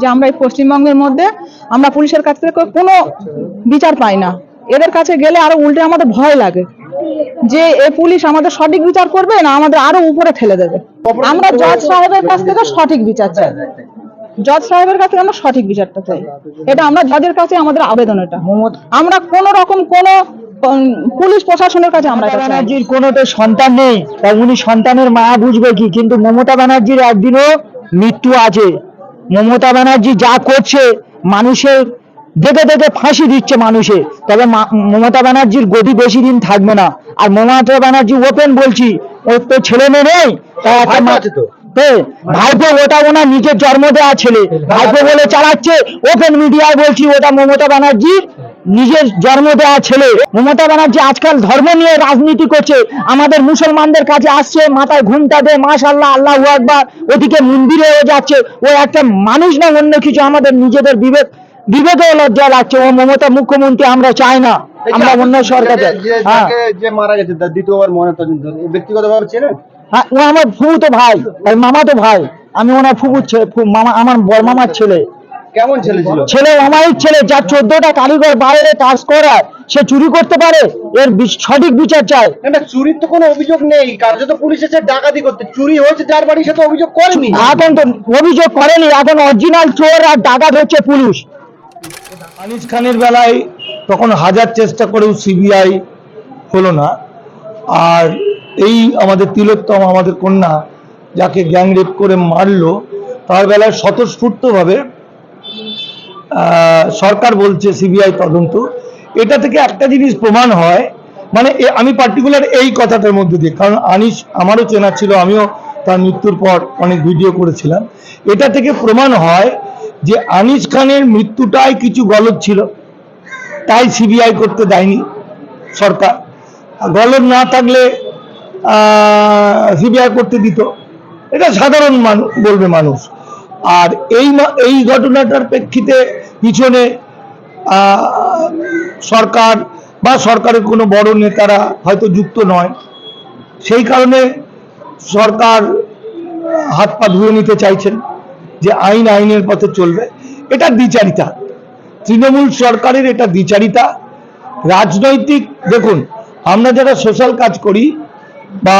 যে আমরা এই পশ্চিমবঙ্গের মধ্যে আমরা পুলিশের কাছ থেকে কোনো বিচার পাই না। এদের কাছে গেলে আরও উল্টে আমাদের ভয় লাগে যে এ পুলিশ আমাদের সঠিক বিচার করবে না আমাদের আরও উপরে ঠেলে দেবে। আমরা জজ সাহেবের কাছ থেকে সঠিক বিচার চাই। জজ সাহেবের কাছে আমরা সঠিক বিচারটা চাই। এটা আমরা জজের কাছে আমাদের আবেদন এটা। আমরা কোন রকম কোন পুলিশ প্রশাসনের কাছে আমরা ব্যানার্জির কোনো তো সন্তান নেই তাই উনি সন্তানের মায়া বুঝবে কি? কিন্তু মমতা ব্যানার্জির একদিনও মৃত্যু আছে। মমতা ব্যানার্জি যা করছে মানুষের দেখে দেখে ফাঁসি দিচ্ছে মানুষে তবে মমতা ব্যানার্জির গতি বেশি দিন থাকবে না। আর মমতা ব্যানার্জি ওপেন বলছি ওর তো ছেলে মেয়ে নেই তাই একটা ভাইপো ওটা ওনার নিজের জন্ম দেওয়া ছেলে। ভাইপো বলে চালাচ্ছে ওপেন মিডিয়ায় বলছি ওটা মমতা ব্যানার্জির নিজের জন্ম দেওয়া ছেলে। মমতা ব্যানার্জি আজকাল ধর্ম নিয়ে রাজনীতি করছে। আমাদের মুসলমানদের কাছে আসছে মাথায় ঘুমটা দে মাশাল্লাহ আল্লাহ আকবার ওদিকে মন্দিরেও যাচ্ছে। ও একটা মানুষ না অন্য কিছু আমাদের নিজেদের বিবেক বিবেকেও লজ্জা লাগছে। ও মমতা মুখ্যমন্ত্রী আমরা চাই না। আমরা অন্য সরকার যে- হ্যাঁ। মারা গেছে দ্বিতীয়বার মনে তদন্ত ব্যক্তিগত ভাবে ছিলেন হ্যাঁ ও আমার ফুফু তো ভাই মামা তো ভাই। আমি ওনার ফুফুর ছেলে মামা আমার বড় মামার ছেলে। কেমন ছেলে ছিল? ছেলে আমারই ছেলে যার চোদ্দটা কারিগর বাইরে কাজ করায় সে চুরি করতে পারে এর সঠিক বিচার চাই না, চুরির তো কোনো অভিযোগ নেই। কার্যত পুলিশ এসে ডাকাতি করতে। চুরি হয়েছে যার বাড়ি সে তো অভিযোগ করেনি। এখন তো অভিযোগ করেনি এখন অরিজিনাল চোর আর ডাকাত হচ্ছে পুলিশ। আনিস খানের বেলায় তখন হাজার চেষ্টা করেও সিবিআই হলো না। আর এই আমাদের তিলোত্তম আমাদের কন্যা যাকে গ্যাং রেপ করে মারলো তার বেলায় স্বতঃস্ফূর্তভাবে সরকার বলছে, সিবিআই তদন্ত। এটা থেকে একটা জিনিস প্রমাণ হয় মানে আমি পার্টিকুলার এই কথাটার মধ্যে দিয়ে, কারণ আনিস আমারও চেনা ছিল, আমিও তার মৃত্যুর পর অনেক ভিডিও করেছিলাম। এটা থেকে প্রমাণ হয় যে আনিস খানের মৃত্যুটাই কিছু গলদ ছিল, তাই সিবিআই করতে দেয়নি সরকার। গলদ না থাকলে সিবিআই করতে দিত। এটা সাধারণ মানুষ বলবে মানুষ। আর এই এই ঘটনাটার প্রেক্ষিতে পিছনে সরকার বা সরকারের কোনো বড় নেতারা হয়তো যুক্ত নয়। সেই কারণে সরকার হাত পা ধুয়ে নিতে চাইছেন যে আইন আইনের পথে চলবে। এটা দ্বিচারিতা। তৃণমূল সরকারের এটা দ্বিচারিতা। রাজনৈতিক, দেখুন, আমরা যারা সোশ্যাল কাজ করি বা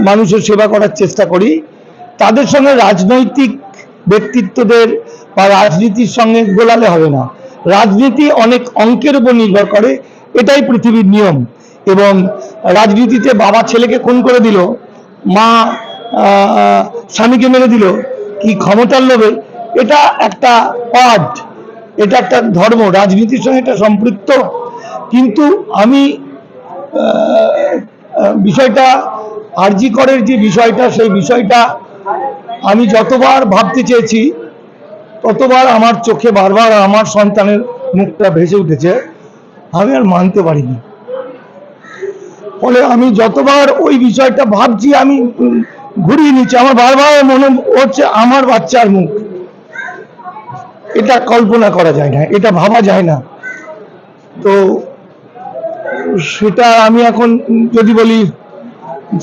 মানুষের সেবা করার চেষ্টা করি, তাদের সঙ্গে রাজনৈতিক ব্যক্তিত্বদের বা রাজনীতির সঙ্গে গোলালে হবে না। রাজনীতি অনেক অঙ্কের উপর নির্ভর করে, এটাই পৃথিবীর নিয়ম। এবং রাজনীতিতে বাবা ছেলেকে খুন করে দিল, মা স্বামীকে মেরে দিল, কি ক্ষমতার লোভে? এটা একটা পার্ট এটা একটা ধর্ম, রাজনীতির সঙ্গে এটা সম্পৃক্ত। কিন্তু আমি বিষয়টা আরজি করের যে বিষয়টা, সেই বিষয়টা আমি যতবার ভাবতে চেয়েছি, ততবার আমার চোখে বারবার আমার সন্তানের মুখটা ভেসে উঠেছে, আমি আর মানতে পারিনি। ফলে আমি যতবার ওই বিষয়টা ভাবছি, আমি ঘুরিয়ে নিচ্ছি, আমার বারবার মনে হচ্ছে আমার বাচ্চার মুখ। এটা কল্পনা করা যায় না, এটা ভাবা যায় না। তো সেটা আমি এখন যদি বলি,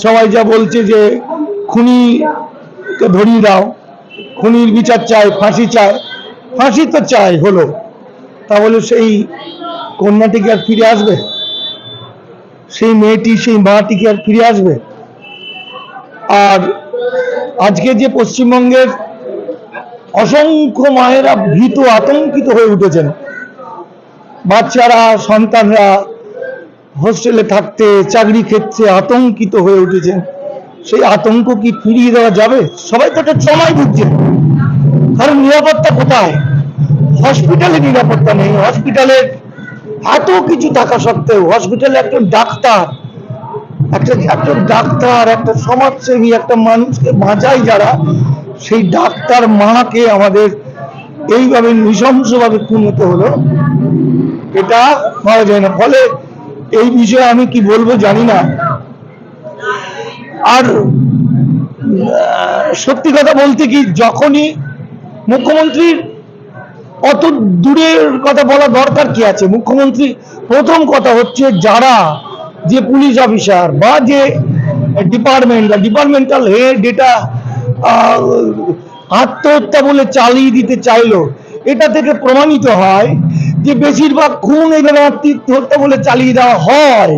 সবাই যা বলছে যে ধরিয়ে দাও। খুনির বিচার চাই, ফাঁসি চায় ফাঁসি তো চাই, হলো। তাহলে সেই কন্যাটিকে আর ফিরে আসবে? সেই মেয়েটি, সেই মাটিকে আর ফিরে আসবে? আর আজকে যে পশ্চিমবঙ্গের অসংখ্য মায়েরা ভীত, আতঙ্কিত হয়ে উঠেছেন। বাচ্চারা, সন্তানরা হোস্টেলে থাকতে, চাকরি ক্ষেত্রে আতঙ্কিত হয়ে উঠেছেন। সেই আতঙ্ক কি ফিরিয়ে দেওয়া যাবে? সবাই তো একটা সময় দিচ্ছে কারণ নিরাপত্তা কোথায়? হসপিটালে নিরাপত্তা নেই। হসপিটালে এত কিছু থাকা সত্ত্বেও হসপিটালে একজন ডাক্তার, একটা একজন ডাক্তার, একটা সমাজসেবী, একটা মানুষকে বাঁচায় যারা, সেই ডাক্তার মাকে আমাদের এইভাবে নৃশংসভাবে খুন হতে হলো। এটা পাওয়া যায় না। ফলে এই বিষয়ে আমি কি বলব জানি না। আর সত্যি কথা বলতে কি, যখনই মুখ্যমন্ত্রীর অত দূরের কথা বলা দরকার কি আছে? মুখ্যমন্ত্রী প্রথম কথা হচ্ছে যারা যে পুলিশ অফিসার বা যে ডিপার্টমেন্ট, বা ডিপার্টমেন্টাল হেড এটা আত্মহত্যা বলে চালিয়ে দিতে চাইলো, এটা থেকে প্রমাণিত হয় যে বেশিরভাগ খুন এখানে আত্মহত্যা বলে চালিয়ে দেওয়া হয়।